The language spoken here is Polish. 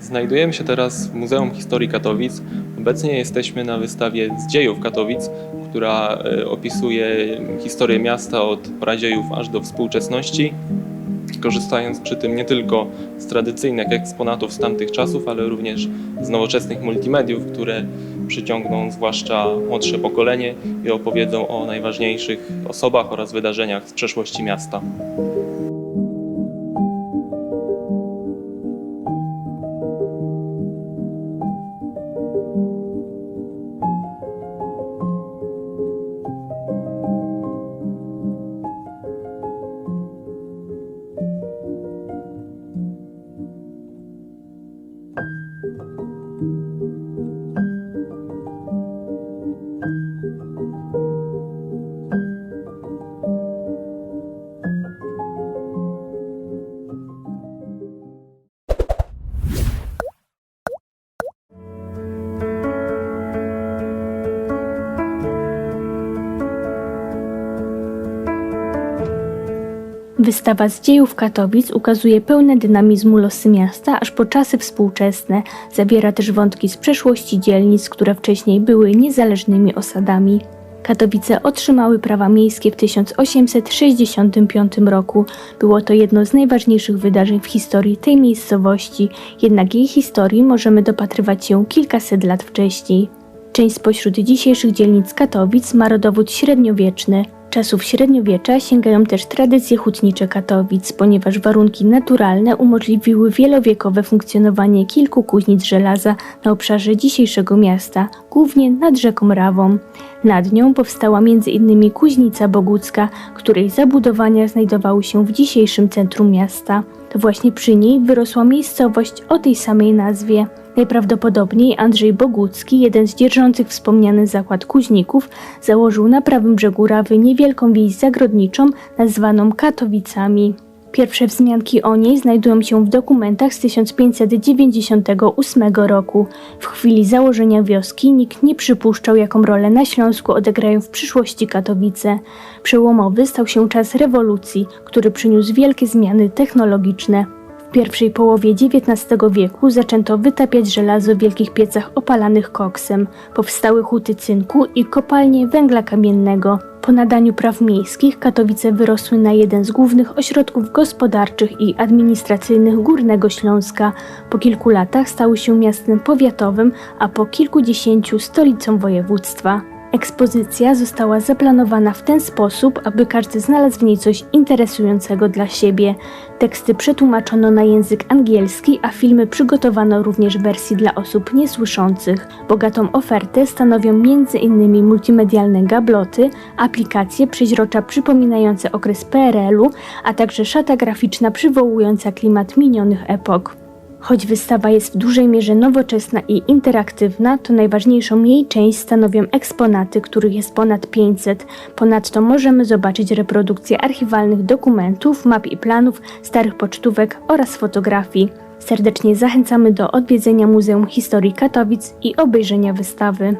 Znajdujemy się teraz w Muzeum Historii Katowic. Obecnie jesteśmy na wystawie z dziejów Katowic, która e, opisuje historię miasta od pradziejów aż do współczesności, korzystając przy tym nie tylko z tradycyjnych eksponatów z tamtych czasów, ale również z nowoczesnych multimediów, które przyciągną zwłaszcza młodsze pokolenie i opowiedzą o najważniejszych osobach oraz wydarzeniach z przeszłości miasta. Wystawa z dziejów Katowic ukazuje pełne dynamizmu losy miasta aż po czasy współczesne. Zawiera też wątki z przeszłości dzielnic, które wcześniej były niezależnymi osadami. Katowice otrzymały prawa miejskie w 1865 roku. Było to jedno z najważniejszych wydarzeń w historii tej miejscowości, jednak jej historii możemy dopatrywać się kilkaset lat wcześniej. Część spośród dzisiejszych dzielnic Katowic ma rodowód średniowieczny. Czasów średniowiecza sięgają też tradycje hutnicze Katowic, ponieważ warunki naturalne umożliwiły wielowiekowe funkcjonowanie kilku kuźnic żelaza na obszarze dzisiejszego miasta, głównie nad rzeką Rawą. Nad nią powstała m.in. kuźnica bogucka, której zabudowania znajdowały się w dzisiejszym centrum miasta. To właśnie przy niej wyrosła miejscowość o tej samej nazwie. Najprawdopodobniej Andrzej Bogucki, jeden z dzierżących wspomniany zakład kuźników, założył na prawym brzegu Rawy niewielką wieś zagrodniczą nazwaną Katowicami. Pierwsze wzmianki o niej znajdują się w dokumentach z 1598 roku. W chwili założenia wioski nikt nie przypuszczał, jaką rolę na Śląsku odegrają w przyszłości Katowice. Przełomowy stał się czas rewolucji, który przyniósł wielkie zmiany technologiczne. Pierwszej połowie XIX wieku zaczęto wytapiać żelazo w wielkich piecach opalanych koksem. Powstały huty cynku i kopalnie węgla kamiennego. Po nadaniu praw miejskich Katowice wyrosły na jeden z głównych ośrodków gospodarczych i administracyjnych Górnego Śląska. Po kilku latach stały się miastem powiatowym, a po kilkudziesięciu stolicą województwa. Ekspozycja została zaplanowana w ten sposób, aby każdy znalazł w niej coś interesującego dla siebie. Teksty przetłumaczono na język angielski, a filmy przygotowano również w wersji dla osób niesłyszących. Bogatą ofertę stanowią m.in. multimedialne gabloty, aplikacje przeźrocza przypominające okres PRL-u, a także szata graficzna przywołująca klimat minionych epok. Choć wystawa jest w dużej mierze nowoczesna i interaktywna, to najważniejszą jej część stanowią eksponaty, których jest ponad 500. Ponadto możemy zobaczyć reprodukcje archiwalnych dokumentów, map i planów, starych pocztówek oraz fotografii. Serdecznie zachęcamy do odwiedzenia Muzeum Historii Katowic i obejrzenia wystawy.